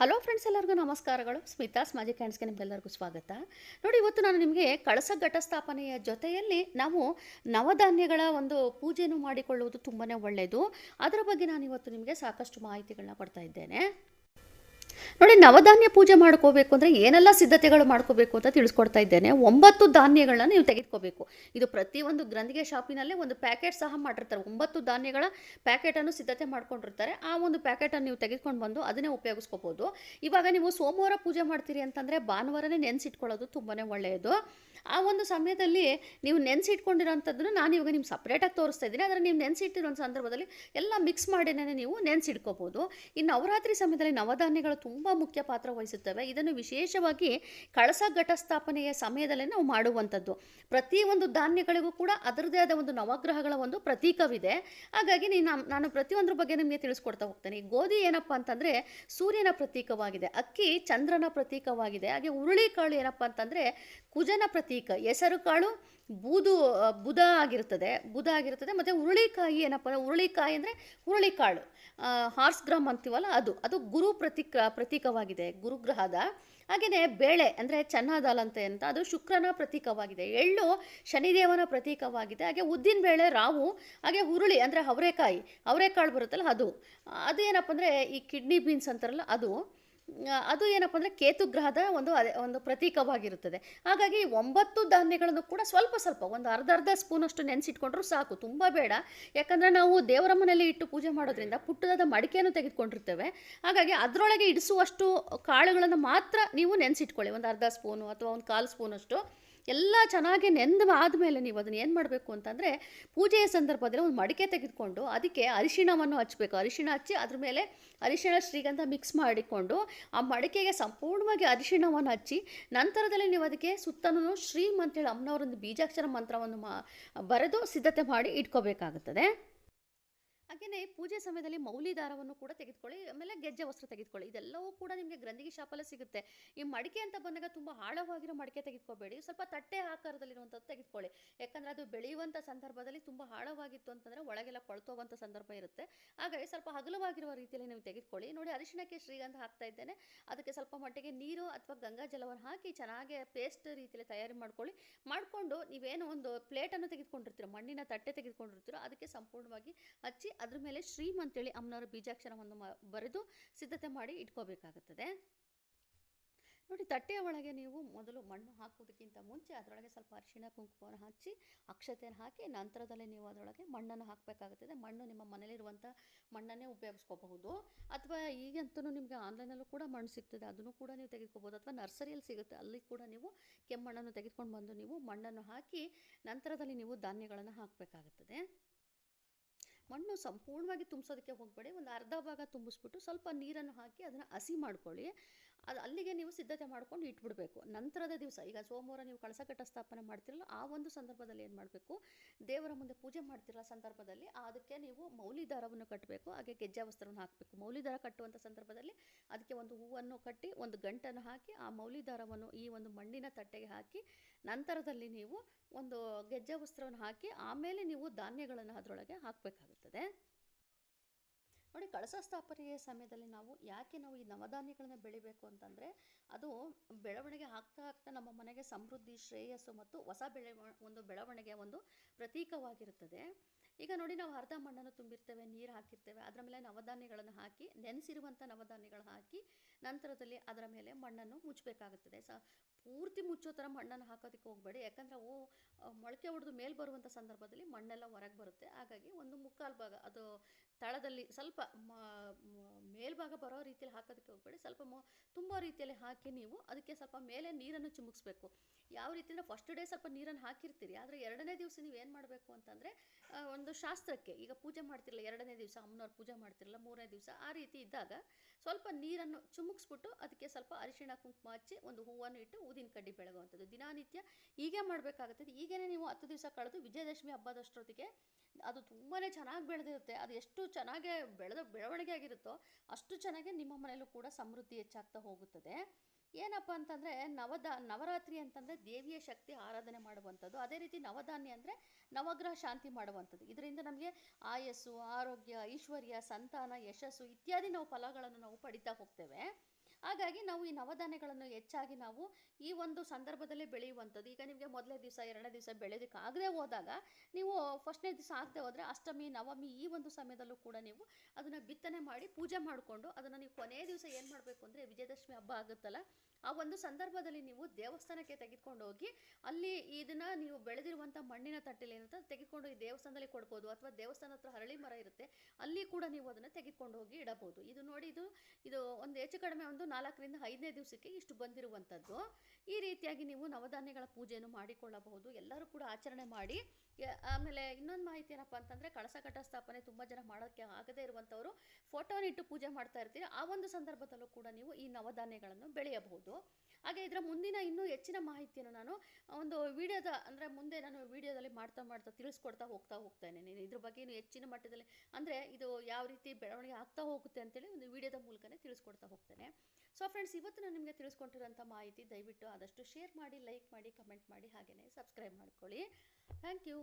Hello friends, ಎಲ್ಲರಿಗೂ ನಮಸ್ಕಾರಗಳು. ಸ್ಮಿತಾಸ್ ಮಾಜಿ ಕ್ಯಾಂಡ್ಸ್ಗೆ ನಿಮ್ಗೆಲ್ಲರಿಗೂ ಸ್ವಾಗತ. ನೋಡಿ, ಇವತ್ತು ನಾನು ನಿಮಗೆ ಕಳಸ ಘಟಸ್ಥಾಪನೆಯ ಜೊತೆಯಲ್ಲಿ ನಾವು ನವಧಾನ್ಯಗಳ ಒಂದು ಪೂಜೆಯನ್ನು ಮಾಡಿಕೊಳ್ಳುವುದು ತುಂಬಾ ಒಳ್ಳೆಯದು ಅದರ ಬಗ್ಗೆ ನಾನು ಇವತ್ತು ನಿಮಗೆ ಸಾಕಷ್ಟು ಮಾಹಿತಿಗಳನ್ನ ಕೊಡ್ತಾ ಇದ್ದೇನೆ. ನೋಡಿ, ನವಧಾನ್ಯ ಪೂಜೆ ಮಾಡ್ಕೋಬೇಕು ಅಂದರೆ ಏನೆಲ್ಲ ಸಿದ್ಧತೆಗಳು ಮಾಡ್ಕೋಬೇಕು ಅಂತ ತಿಳಿಸ್ಕೊಡ್ತಾ ಇದ್ದೇನೆ. ಒಂಬತ್ತು ಧಾನ್ಯಗಳನ್ನ ನೀವು ತೆಗೆದುಕೋಬೇಕು. ಇದು ಪ್ರತಿಯೊಂದು ಗ್ರಂಥಿಗೆ ಶಾಪಿನಲ್ಲೇ ಒಂದು ಪ್ಯಾಕೆಟ್ ಸಹ ಮಾಡಿರ್ತಾರೆ. ಒಂಬತ್ತು ಧಾನ್ಯಗಳ ಪ್ಯಾಕೆಟನ್ನು ಸಿದ್ಧತೆ ಮಾಡ್ಕೊಂಡಿರ್ತಾರೆ. ಆ ಒಂದು ಪ್ಯಾಕೆಟನ್ನು ನೀವು ತೆಗೆದುಕೊಂಡು ಬಂದು ಅದನ್ನೇ ಉಪಯೋಗಿಸ್ಕೋಬೋದು. ಇವಾಗ ನೀವು ಸೋಮವಾರ ಪೂಜೆ ಮಾಡ್ತೀರಿ ಅಂತಂದರೆ ಭಾನುವಾರನೇ ನೆನೆಸಿಟ್ಕೊಳ್ಳೋದು ತುಂಬಾ ಒಳ್ಳೆಯದು. ಆ ಒಂದು ಸಮಯದಲ್ಲಿ ನೀವು ನೆನೆಸಿಟ್ಕೊಂಡಿರೋಂಥದ್ದನ್ನು ನಾನು ಇವಾಗ ನಿಮ್ಗೆ ಸಪ್ರೇಟಾಗಿ ತೋರಿಸ್ತಾ ಇದ್ದೀನಿ. ಆದರೆ ನೀವು ನೆನೆಸಿಟ್ಟಿರೋ ಸಂದರ್ಭದಲ್ಲಿ ಎಲ್ಲ ಮಿಕ್ಸ್ ಮಾಡಿನೇ ನೀವು ನೆನೆಸಿಟ್ಕೋಬೋದು. ಈ ನವರಾತ್ರಿ ಸಮಯದಲ್ಲಿ ನವಧಾನ್ಯಗಳು ತುಂಬ ಮುಖ್ಯ ಪಾತ್ರ ವಹಿಸುತ್ತವೆ. ಇದನ್ನು ವಿಶೇಷವಾಗಿ ಕಳಸ ಘಟಸ್ಥಾಪನೆಯ ಸಮಯದಲ್ಲಿ ನಾವು ಮಾಡುವಂಥದ್ದು. ಪ್ರತಿಯೊಂದು ಧಾನ್ಯಗಳಿಗೂ ಕೂಡ ಅದರದೇ ಆದ ಒಂದು ನವಗ್ರಹಗಳ ಒಂದು ಪ್ರತೀಕವಿದೆ. ಹಾಗಾಗಿ ನೀನು ನಾನು- ಪ್ರತಿಯೊಂದ್ರ ಬಗ್ಗೆ ನಿಮಗೆ ತಿಳಿಸ್ಕೊಡ್ತಾ ಹೋಗ್ತೇನೆ. ಗೋಧಿ ಏನಪ್ಪ ಅಂತಂದರೆ ಸೂರ್ಯನ ಪ್ರತೀಕವಾಗಿದೆ, ಅಕ್ಕಿ ಚಂದ್ರನ ಪ್ರತೀಕವಾಗಿದೆ, ಹಾಗೆ ಹುರುಳಿಕಾಳು ಏನಪ್ಪ ಅಂತಂದರೆ ಕುಜನ ಪ್ರತೀಕ. ಹೆಸರು ಕಾಳು ಬೂದು ಬುಧ ಆಗಿರ್ತದೆ ಬುಧ ಆಗಿರ್ತದೆ ಮತ್ತು ಹುರುಳಿಕಾಯಿ ಏನಪ್ಪ ಹುರುಳಿಕಾಯಿ ಅಂದರೆ ಹುರುಳಿಕಾಳು ಹಾರ್ಸ್ ಗ್ರಾಮ್ ಅಂತೀವಲ್ಲ ಅದು. ಅದು ಗುರು ಪ್ರತೀಕ ಪ್ರತೀಕವಾಗಿದೆ ಗುರುಗ್ರಹದ. ಹಾಗೆಯೇ ಬೇಳೆ ಅಂದರೆ ಚೆನ್ನಾದಾಲ್ ಅಂತ ಅಂತ ಅದು ಶುಕ್ರನ ಪ್ರತೀಕವಾಗಿದೆ. ಎಳ್ಳು ಶನಿದೇವನ ಪ್ರತೀಕವಾಗಿದೆ. ಹಾಗೆ ಉದ್ದಿನ ಬೇಳೆ ರಾವು, ಹಾಗೆ ಹುರುಳಿ ಅಂದರೆ ಅವರೆಕಾಯಿ. ಅವರೆಕಾಳು ಬರುತ್ತಲ್ಲ ಅದು. ಅದು ಏನಪ್ಪ ಅಂದರೆ ಈ ಕಿಡ್ನಿ ಬೀನ್ಸ್ ಅಂತಾರಲ್ಲ ಅದು. ಅದು ಏನಪ್ಪ ಅಂದರೆ ಕೇತು ಗ್ರಹದ ಒಂದು ಅದೇ, ಒಂದು ಪ್ರತೀಕವಾಗಿರುತ್ತದೆ. ಹಾಗಾಗಿ ಒಂಬತ್ತು ಧಾನ್ಯಗಳನ್ನು ಕೂಡ ಸ್ವಲ್ಪ ಸ್ವಲ್ಪ, ಒಂದು ಅರ್ಧ ಅರ್ಧ ಸ್ಪೂನಷ್ಟು ನೆನೆಸಿಟ್ಕೊಂಡ್ರೂ ಸಾಕು, ತುಂಬ ಬೇಡ. ಯಾಕಂದರೆ ನಾವು ದೇವರ ಮನೆಯಲ್ಲಿ ಇಟ್ಟು ಪೂಜೆ ಮಾಡೋದ್ರಿಂದ ಪುಟ್ಟದಾದ ಮಡಿಕೆಯನ್ನು ತೆಗೆದುಕೊಂಡಿರ್ತೇವೆ. ಹಾಗಾಗಿ ಅದರೊಳಗೆ ಇಡಿಸುವಷ್ಟು ಕಾಳುಗಳನ್ನು ಮಾತ್ರ ನೀವು ನೆನೆಸಿಟ್ಕೊಳ್ಳಿ, ಒಂದು ಅರ್ಧ ಸ್ಪೂನು ಅಥವಾ ಒಂದು ಕಾಲು ಸ್ಪೂನಷ್ಟು. ಎಲ್ಲ ಚೆನ್ನಾಗಿ ನೆಂದು ಆದಮೇಲೆ ನೀವು ಅದನ್ನು ಏನು ಮಾಡಬೇಕು ಅಂತಂದರೆ ಪೂಜೆಯ ಸಂದರ್ಭದಲ್ಲಿ ಒಂದು ಮಡಿಕೆ ತೆಗೆದುಕೊಂಡು ಅದಕ್ಕೆ ಅರಿಶಿಣವನ್ನು ಹಚ್ಚಬೇಕು. ಅರಿಶಿಣ ಹಚ್ಚಿ ಅದ್ರ ಮೇಲೆ ಅರಿಶಿಣ ಶ್ರೀಗಂಧ ಮಿಕ್ಸ್ ಮಾಡಿಕೊಂಡು ಆ ಮಡಿಕೆಗೆ ಸಂಪೂರ್ಣವಾಗಿ ಅರಿಶಿಣವನ್ನು ಹಚ್ಚಿ ನಂತರದಲ್ಲಿ ನೀವು ಅದಕ್ಕೆ ಸುತ್ತಲೂ ಶ್ರೀಮಂತ ಹೇಳಿ ಅಮ್ಮನವರೊಂದು ಬೀಜಾಕ್ಷರ ಮಂತ್ರವನ್ನು ಮಾ ಬರೆದು ಸಿದ್ಧತೆ ಮಾಡಿ ಇಟ್ಕೋಬೇಕಾಗುತ್ತದೆ. ಹಾಗೆಯೇ ಪೂಜೆ ಸಮಯದಲ್ಲಿ ಮೌಲಿ ದಾರವನ್ನು ಕೂಡ ತೆಗೆದುಕೊಳ್ಳಿ, ಆಮೇಲೆ ಗೆಜ್ಜೆ ವಸ್ತ್ರ ತೆಗೆದುಕೊಳ್ಳಿ. ಇದೆಲ್ಲವೂ ಕೂಡ ನಿಮಗೆ ಗ್ರಂಥಿಗೆ ಶಾಪಲ್ಲ ಸಿಗುತ್ತೆ. ಈ ಮಡಿಕೆ ಅಂತ ಬಂದಾಗ ತುಂಬ ಆಳವಾಗಿರೋ ಮಡಿಕೆ ತೆಗೆದುಕೋಬೇಡಿ ಸ್ವಲ್ಪ ತಟ್ಟೆ ಆಕಾರದಲ್ಲಿರುವಂಥದ್ದು ತೆಗೆದುಕೊಳ್ಳಿ. ಯಾಕಂದರೆ ಅದು ಬೆಳೆಯುವಂಥ ಸಂದರ್ಭದಲ್ಲಿ ತುಂಬ ಆಳವಾಗಿತ್ತು ಅಂತಂದರೆ ಒಳಗೆಲ್ಲ ಕೊಳ್ತೋಗುವಂಥ ಸಂದರ್ಭ ಇರುತ್ತೆ. ಹಾಗಾಗಿ ಸ್ವಲ್ಪ ಹಗಲವಾಗಿರುವ ರೀತಿಯಲ್ಲಿ ನೀವು ತೆಗೆದುಕೊಳ್ಳಿ. ನೋಡಿ, ಅರಿಶಿಣಕ್ಕೆ ಶ್ರೀಗಂಧ ಹಾಕ್ತಾ ಇದ್ದೇನೆ. ಅದಕ್ಕೆ ಸ್ವಲ್ಪ ಮಟ್ಟಿಗೆ ನೀರು ಅಥವಾ ಗಂಗಾ ಜಲವನ್ನು ಹಾಕಿ ಚೆನ್ನಾಗಿ ಪೇಸ್ಟ್ ರೀತಿಯಲ್ಲಿ ತಯಾರಿ ಮಾಡ್ಕೊಳ್ಳಿ. ಮಾಡಿಕೊಂಡು ನೀವೇನೋ ಒಂದು ಪ್ಲೇಟನ್ನು ತೆಗೆದುಕೊಂಡಿರ್ತೀರೋ, ಮಣ್ಣಿನ ತಟ್ಟೆ ತೆಗೆದುಕೊಂಡಿರ್ತೀರೋ, ಅದಕ್ಕೆ ಸಂಪೂರ್ಣವಾಗಿ ಹಚ್ಚಿ ಅದ್ರ ಮೇಲೆ ಶ್ರೀಮ್ ಅಂತೇಳಿ ಅಮ್ಮನವರ ಬೀಜಾಕ್ಷರವನ್ನು ಬರೆದು ಸಿದ್ಧತೆ ಮಾಡಿ ಇಟ್ಕೋಬೇಕಾಗುತ್ತದೆ. ನೋಡಿ, ತಟ್ಟೆಯ ಒಳಗೆ ನೀವು ಮೊದಲು ಮಣ್ಣು ಹಾಕೋದಕ್ಕಿಂತ ಮುಂಚೆ ಅದರೊಳಗೆ ಸ್ವಲ್ಪ ಅರಿಶಿಣ, ಕುಂಕುಮವನ್ನು ಹಚ್ಚಿ ಅಕ್ಷತೆಯನ್ನು ಹಾಕಿ ನಂತರದಲ್ಲಿ ನೀವು ಅದರೊಳಗೆ ಮಣ್ಣನ್ನು ಹಾಕಬೇಕಾಗುತ್ತದೆ. ಮಣ್ಣು ನಿಮ್ಮ ಮನೆಯಲ್ಲಿರುವಂಥ ಮಣ್ಣನ್ನೇ ಉಪಯೋಗಿಸ್ಕೋಬಹುದು. ಅಥವಾ ಈಗಂತೂ ನಿಮಗೆ ಆನ್ಲೈನಲ್ಲೂ ಕೂಡ ಮಣ್ಣು ಸಿಗ್ತದೆ. ಅದನ್ನು ಕೂಡ ನೀವು ತೆಗೆದುಕೋಬೋದು ಅಥವಾ ನರ್ಸರಿಯಲ್ಲಿ ಸಿಗುತ್ತೆ. ಅಲ್ಲಿ ಕೂಡ ನೀವು ಕೆಮ್ಮಣ್ಣನ್ನು ತೆಗೆದುಕೊಂಡು ಬಂದು ನೀವು ಮಣ್ಣನ್ನು ಹಾಕಿ ನಂತರದಲ್ಲಿ ನೀವು ಧಾನ್ಯಗಳನ್ನು ಹಾಕಬೇಕಾಗುತ್ತದೆ. ಮಣ್ಣು ಸಂಪೂರ್ಣವಾಗಿ ತುಂಬಿಸೋದಕ್ಕೆ ಹೋಗಬೇಡಿ. ಒಂದು ಅರ್ಧ ಭಾಗ ತುಂಬಿಸ್ಬಿಟ್ಟು ಸ್ವಲ್ಪ ನೀರನ್ನು ಹಾಕಿ ಅದನ್ನು ಹಸಿ ಮಾಡ್ಕೊಳ್ಳಿ. ಅದು ಅಲ್ಲಿಗೆ ನೀವು ಸಿದ್ಧತೆ ಮಾಡ್ಕೊಂಡು ಇಟ್ಬಿಡಬೇಕು. ನಂತರದ ದಿವಸ, ಈಗ ಸೋಮವಾರ ನೀವು ಕಳಸಕಟ್ಟ ಸ್ಥಾಪನೆ ಮಾಡ್ತಿರಲ್ಲ, ಆ ಒಂದು ಸಂದರ್ಭದಲ್ಲಿ ಏನು ಮಾಡಬೇಕು? ದೇವರ ಮುಂದೆ ಪೂಜೆ ಮಾಡ್ತಿರೋ ಸಂದರ್ಭದಲ್ಲಿ ಅದಕ್ಕೆ ನೀವು ಮೌಲಿ ದಾರವನ್ನು ಕಟ್ಟಬೇಕು, ಹಾಗೆ ಗೆಜ್ಜ ವಸ್ತ್ರವನ್ನು ಹಾಕಬೇಕು. ಮೌಲಿ ದಾರ ಕಟ್ಟುವಂಥ ಸಂದರ್ಭದಲ್ಲಿ ಅದಕ್ಕೆ ಒಂದು ಹೂವನ್ನು ಕಟ್ಟಿ, ಒಂದು ಗಂಟನ್ನು ಹಾಕಿ, ಆ ಮೌಲಿ ದಾರವನ್ನು ಈ ಒಂದು ಮಣ್ಣಿನ ತಟ್ಟೆಗೆ ಹಾಕಿ, ನಂತರದಲ್ಲಿ ನೀವು ಒಂದು ಗೆಜ್ಜ ವಸ್ತ್ರವನ್ನು ಹಾಕಿ, ಆಮೇಲೆ ನೀವು ಧಾನ್ಯಗಳನ್ನು ಅದರೊಳಗೆ ಹಾಕಬೇಕಾಗುತ್ತದೆ. ನೋಡಿ, ಕಳಸ ಸ್ಥಾಪನೆಯ ಸಮಯದಲ್ಲಿ ನಾವು ಯಾಕೆ ನಾವು ಈ ನವಧಾನ್ಯಗಳನ್ನ ಬೆಳಿಬೇಕು ಅಂತಂದರೆ, ಅದು ಬೆಳವಣಿಗೆ ಆಗ್ತಾ ಆಗ್ತಾ ನಮ್ಮ ಮನೆಗೆ ಸಮೃದ್ಧಿ, ಶ್ರೇಯಸ್ಸು ಮತ್ತು ಹೊಸ ಬೆಳೆ, ಒಂದು ಬೆಳವಣಿಗೆಯ ಒಂದು ಪ್ರತೀಕವಾಗಿರುತ್ತದೆ. ಈಗ ನೋಡಿ, ನಾವು ಅರ್ಧ ಮಣ್ಣನ್ನು ತುಂಬಿರ್ತೇವೆ, ನೀರು ಹಾಕಿರ್ತೇವೆ, ಅದರ ಮೇಲೆ ನವಧಾನ್ಯಗಳನ್ನು ಹಾಕಿ ನೆನೆಸಿರುವಂಥ ನವಧಾನ್ಯಗಳು ಹಾಕಿ, ನಂತರದಲ್ಲಿ ಅದರ ಮೇಲೆ ಮಣ್ಣನ್ನು ಮುಚ್ಚಬೇಕಾಗುತ್ತದೆ. ಸ, ಪೂರ್ತಿ ಮುಚ್ಚೋ ಥರ ಮಣ್ಣನ್ನು ಹಾಕೋದಕ್ಕೆ ಹೋಗಬೇಡಿ. ಯಾಕಂದರೆ ಅವು ಮೊಳಕೆ ಹೊಡೆದು ಮೇಲೆ ಬರುವಂಥ ಸಂದರ್ಭದಲ್ಲಿ ಮಣ್ಣೆಲ್ಲ ಹೊರಗೆ ಬರುತ್ತೆ. ಹಾಗಾಗಿ ಒಂದು ಮುಕ್ಕಾಲು ಭಾಗ, ಅದು ತಳದಲ್ಲಿ ಸ್ವಲ್ಪ ಮೇಲ್ಭಾಗ ಬರೋ ರೀತಿಯಲ್ಲಿ ಹಾಕೋದಕ್ಕೆ ಹೋಗಬೇಡಿ. ಸ್ವಲ್ಪ ಮೊ, ತುಂಬ ರೀತಿಯಲ್ಲಿ ಹಾಕಿ ನೀವು ಅದಕ್ಕೆ ಸ್ವಲ್ಪ ಮೇಲೆ ನೀರನ್ನು ಚಿಮುಕಿಸ್ಬೇಕು. ಯಾವ ರೀತಿ ಅಂದರೆ ಫಸ್ಟ್ ಡೇ ಸ್ವಲ್ಪ ನೀರನ್ನು ಹಾಕಿರ್ತೀರಿ, ಆದರೆ ಎರಡನೇ ದಿವಸ ನೀವು ಏನು ಮಾಡಬೇಕು ಅಂತಂದರೆ ಒಂದು ಶಾಸ್ತ್ರಕ್ಕೆ, ಈಗ ಪೂಜೆ ಮಾಡ್ತಿರಲ್ಲ ಎರಡನೇ ದಿವಸ ಅಮ್ಮನವ್ರು ಪೂಜೆ ಮಾಡ್ತಿರಲ್ಲ ಮೂರನೇ ದಿವಸ, ಆ ರೀತಿ ಇದ್ದಾಗ ಸ್ವಲ್ಪ ನೀರನ್ನು ಚುಮುಕ್ಸ್ಬಿಟ್ಟು ಅದಕ್ಕೆ ಸ್ವಲ್ಪ ಅರಿಶಿಣ ಕುಂಕುಮ ಹಚ್ಚಿ ಒಂದು ಹೂವನ್ನು ಇಟ್ಟು ಊದಿನ ಕಡ್ಡಿ ಬೆಳಗುವಂಥದ್ದು. ದಿನನಿತ್ಯ ಹೀಗೆ ಮಾಡಬೇಕಾಗುತ್ತದೆ. ಈಗೇನೆ ನೀವು ಹತ್ತು ದಿವಸ ಕಳೆದು ವಿಜಯದಶಮಿ ಹಬ್ಬದಷ್ಟೊತ್ತಿಗೆ ಅದು ತುಂಬಾ ಚೆನ್ನಾಗಿ ಬೆಳೆದಿರುತ್ತೆ. ಅದು ಎಷ್ಟು ಚೆನ್ನಾಗಿ ಬೆಳೆದ ಬೆಳವಣಿಗೆ ಆಗಿರುತ್ತೋ ಅಷ್ಟು ಚೆನ್ನಾಗಿ ನಿಮ್ಮ ಮನೆಯಲ್ಲೂ ಕೂಡ ಸಮೃದ್ಧಿ ಹೆಚ್ಚಾಗ್ತಾ ಹೋಗುತ್ತದೆ. ಏನಪ್ಪ ಅಂತಂದರೆ ನವದ, ನವರಾತ್ರಿ ಅಂತಂದರೆ ದೇವಿಯ ಶಕ್ತಿ ಆರಾಧನೆ ಮಾಡುವಂಥದ್ದು. ಅದೇ ರೀತಿ ನವಧಾನ್ಯ ಅಂದರೆ ನವಗ್ರಹ ಶಾಂತಿ ಮಾಡುವಂಥದ್ದು. ಇದರಿಂದ ನಮಗೆ ಆಯಸ್ಸು, ಆರೋಗ್ಯ, ಐಶ್ವರ್ಯ, ಸಂತಾನ, ಯಶಸ್ಸು ಇತ್ಯಾದಿ ನಾವು ಫಲಗಳನ್ನು ನಾವು ಪಡಿತಾ ಹೋಗ್ತೇವೆ. ಹಾಗಾಗಿ ನಾವು ಈ ನವಧಾನ್ಯಗಳನ್ನು ಹೆಚ್ಚಾಗಿ ನಾವು ಈ ಒಂದು ಸಂದರ್ಭದಲ್ಲಿ ಬೆಳೆಯುವಂಥದ್ದು. ಈಗ ನಿಮಗೆ ಮೊದಲೇ ದಿವಸ, ಎರಡನೇ ದಿವಸ ಬೆಳೆಯೋದಕ್ಕೆ ಆಗದೆ ಹೋದಾಗ ನೀವು ಫಸ್ಟ್ನೇ ದಿವಸ ಆಗದೆ ಹೋದರೆ ಅಷ್ಟಮಿ, ನವಮಿ ಈ ಒಂದು ಸಮಯದಲ್ಲೂ ಕೂಡ ನೀವು ಅದನ್ನು ಬಿತ್ತನೆ ಮಾಡಿ ಪೂಜೆ ಮಾಡಿಕೊಂಡು ಅದನ್ನು ನೀವು ಕೊನೆಯ ದಿವಸ ಏನು ಮಾಡಬೇಕು ಅಂದರೆ ವಿಜಯದಶಮಿ ಹಬ್ಬ ಆಗುತ್ತಲ್ಲ, ಆ ಒಂದು ಸಂದರ್ಭದಲ್ಲಿ ನೀವು ದೇವಸ್ಥಾನಕ್ಕೆ ತೆಗೆದುಕೊಂಡು ಹೋಗಿ ಅಲ್ಲಿ ಇದನ್ನು ನೀವು ಬೆಳೆದಿರುವಂಥ ಮಣ್ಣಿನ ತಟ್ಟೆಲಿ ಏನಂತ ತೆಗೆದುಕೊಂಡು ಈ ದೇವಸ್ಥಾನದಲ್ಲಿ ಕೊಡ್ಬೋದು ಅಥವಾ ದೇವಸ್ಥಾನ ಹತ್ರ ಹರಳಿ ಮರ ಇರುತ್ತೆ, ಅಲ್ಲಿ ಕೂಡ ನೀವು ಅದನ್ನು ತೆಗೆದುಕೊಂಡು ಹೋಗಿ ಇಡಬಹುದು. ಇದು ನೋಡಿ ಇದು ಇದು ಒಂದು ಹೆಚ್ಚು ಕಡಿಮೆ ಒಂದು ನಾಲ್ಕರಿಂದ ಐದನೇ ದಿವಸಕ್ಕೆ ಇಷ್ಟು ಬಂದಿರುವಂಥದ್ದು. ಈ ರೀತಿಯಾಗಿ ನೀವು ನವಧಾನ್ಯಗಳ ಪೂಜೆಯನ್ನು ಮಾಡಿಕೊಳ್ಳಬಹುದು. ಎಲ್ಲರೂ ಕೂಡ ಆಚರಣೆ ಮಾಡಿ. ಆಮೇಲೆ ಇನ್ನೊಂದು ಮಾಹಿತಿ ಏನಪ್ಪ ಅಂತಂದರೆ ಕಳಸ ಸ್ಥಾಪನೆ ತುಂಬ ಜನ ಮಾಡೋಕ್ಕೆ ಆಗದೇ ಇರುವಂಥವರು ಫೋಟೋನಿಟ್ಟು ಪೂಜೆ ಮಾಡ್ತಾ ಇರ್ತೀರಿ. ಆ ಒಂದು ಸಂದರ್ಭದಲ್ಲೂ ಕೂಡ ನೀವು ಈ ನವಧಾನ್ಯಗಳನ್ನು ಬೆಳೆಯಬಹುದು. ಹಾಗೆ ಇದರ ಮುಂದಿನ ಇನ್ನೂ ಹೆಚ್ಚಿನ ಮಾಹಿತಿಯನ್ನು ನಾನು ಒಂದು ವಿಡಿಯೋದ ಅಂದರೆ ಮುಂದೆ ನಾನು ವಿಡಿಯೋದಲ್ಲಿ ಮಾಡ್ತಾ ಮಾಡ್ತಾ ತಿಳಿಸ್ಕೊಡ್ತಾ ಹೋಗ್ತಾ ಹೋಗ್ತೇನೆ ನೀನು ಇದ್ರ ಬಗ್ಗೆ ಇನ್ನು ಹೆಚ್ಚಿನ ಮಟ್ಟದಲ್ಲಿ ಅಂದರೆ ಇದು ಯಾವ ರೀತಿ ಬೆಳವಣಿಗೆ ಆಗ್ತಾ ಹೋಗುತ್ತೆ ಅಂತೇಳಿ ಒಂದು ವಿಡಿಯೋದ ಮೂಲಕನೇ ತಿಳಿಸ್ಕೊಡ್ತಾ ಹೋಗ್ತೇನೆ. ಸೊ ಫ್ರೆಂಡ್ಸ್ ಇವತ್ತು ನಾನು ನಿಮಗೆ ತಿಳಿಸ್ಕೊಟ್ಟಿರೋಂಥ ಮಾಹಿತಿ ದಯವಿಟ್ಟು ಆದಷ್ಟು ಶೇರ್ ಮಾಡಿ ಲೈಕ್ ಮಾಡಿ ಕಮೆಂಟ್ ಮಾಡಿ ಹಾಗೆಯೇ ಸಬ್ಸ್ಕ್ರೈಬ್ ಮಾಡ್ಕೊಳ್ಳಿ. Thank you